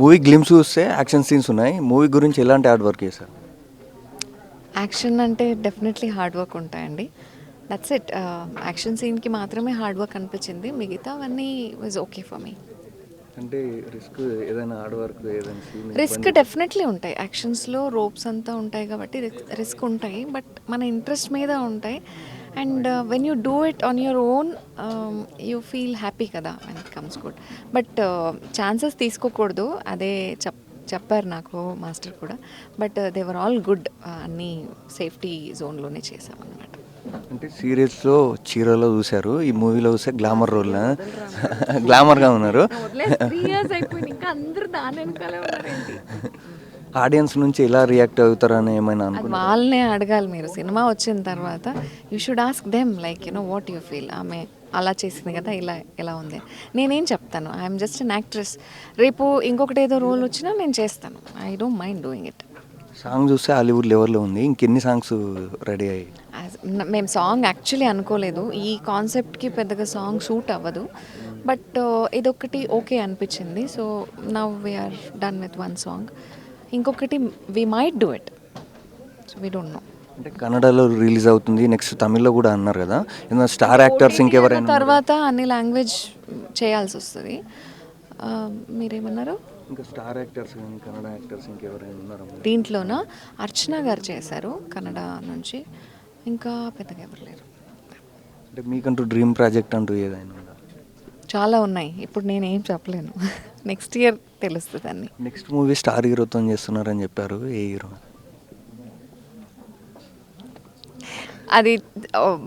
Movie glimpse చూస్తే action scenes ఉన్నాయి. Movie గురించి ఎలాంటి హార్డ్ వర్క్ చేశారు? యాక్షన్ అంటే డెఫినెట్లీ హార్డ్ వర్క్ ఉంటాయండి. దట్స్ ఇట్ యాక్షన్ సీన్కి మాత్రమే హార్డ్ వర్క్ అనిపించింది. మిగతావన్నీ వాజ్ ఓకే ఫర్ మీ అంటే రిస్క్ ఏదైనా హార్డ్ వర్క్ ఏదైనా రిస్క్ డెఫినెట్లీ ఉంటాయి. యాక్షన్స్లో రోప్స్ అంతా ఉంటాయి కాబట్టి రిస్క్ ఉంటాయి. బట్ మన ఇంట్రెస్ట్ మీద ఉంటాయి. And when you do it on your own you feel happy కదా when it comes good but chances తీసుకోకూడదు. అదే చెప్ చెప్పారు నాకు మాస్టర్ కూడా. But they were all good అన్నీ సేఫ్టీ జోన్లోనే చేసామన్నమాట అంటే సీరియల్స్లో చీరలో చూశారు ఈ మూవీలో చూస్తే గ్లామర్ రోల్ గ్లామర్గా ఉన్నారు. ఆడియన్స్ నుంచి ఎలా రియాక్ట్ అవుతారని ఏమైనా వాళ్ళనే అడగాలి మీరు. సినిమా వచ్చిన తర్వాత you should ask them like you know what you feel ఆమె అలా చేసింది కదా ఇలా ఎలా ఉంది. నేనేం చెప్తాను? ఐఎమ్ జస్ట్ అన్ యాక్ట్రెస్ రేపు ఇంకొకటి ఏదో రోల్ వచ్చినా నేను చేస్తాను. I don't mind doing it song చూస్తే హాలీవుడ్ లెవెల్లో ఉంది. ఇంకెన్ని సాంగ్స్ రెడీ అయ్యాయి? మేము సాంగ్ యాక్చువల్లీ అనుకోలేదు. ఈ కాన్సెప్ట్కి పెద్దగా సాంగ్ సూట్ అవ్వదు. బట్ ఇదొకటి ఓకే అనిపించింది. So now we are done with one song ఇంకొకటి we might do it so we don't know అంటే కన్నడలో రిలీజ్ అవుతుంది నెక్స్ట్ తమిళ్ళో కూడా అన్నారు కదా. ఏదైనా స్టార్ యాక్టర్స్ ఇంకెవరైనా? తర్వాత అన్ని లాంగ్వేజ్ చేయాల్సి వస్తుంది. మీరేమన్నారు? ఇంకా స్టార్ యాక్టర్స్ కానీ కన్నడ యాక్టర్స్ ఇంకెవరైనా ఉన్నారా? దీంట్లోన? అర్చన గారు చేశారు కన్నడ నుంచి. ఇంకా పెద్దగా ఎవరు లేరు. అంటే మీకంటూ డ్రీమ్ ప్రాజెక్ట్ అంటూ ఏదైనా చాలా ఉన్నాయి. ఇప్పుడు నేను ఏం చెప్పలేను. నెక్స్ట్ ఇయర్ తెలుస్తుంది అన్ని. నెక్స్ట్ మూవీ స్టార్ హీరోతో చేస్తున్నారని చెప్పారు ఏ హీరో? అది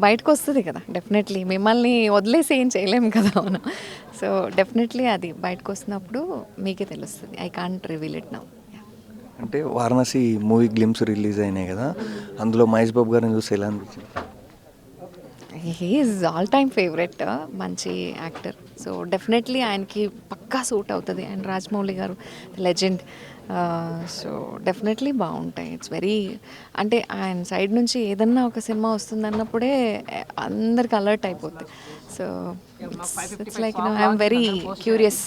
బయటకు వస్తుంది కదా డెఫినెట్లీ మిమ్మల్ని వదిలేసి ఏం చేయలేము కదా మనం. సో డెఫినెట్లీ అది బయటకు వస్తున్నప్పుడు మీకే తెలుస్తుంది. I can't reveal it now అంటే వారణాసి మూవీ గ్లిమ్స్ రిలీజ్ అయినాయి కదా అందులో మహేష్ బాబు గారిని చూసి ఎలా అనిపించింది? హీఈస్ ఆల్ టైమ్ ఫేవరెట్ మంచి యాక్టర్ సో డెఫినెట్లీ ఆయనకి పక్కా సూట్ అవుతుంది. And Rajamouli garu legend so definitely బాగుంటాయి. ఇట్స్ వెరీ అంటే ఆయన సైడ్ నుంచి ఏదన్నా ఒక సినిమా వస్తుందన్నప్పుడే eh, అందరికి అలర్ట్ అయిపోద్ది. So it's like I'm very curious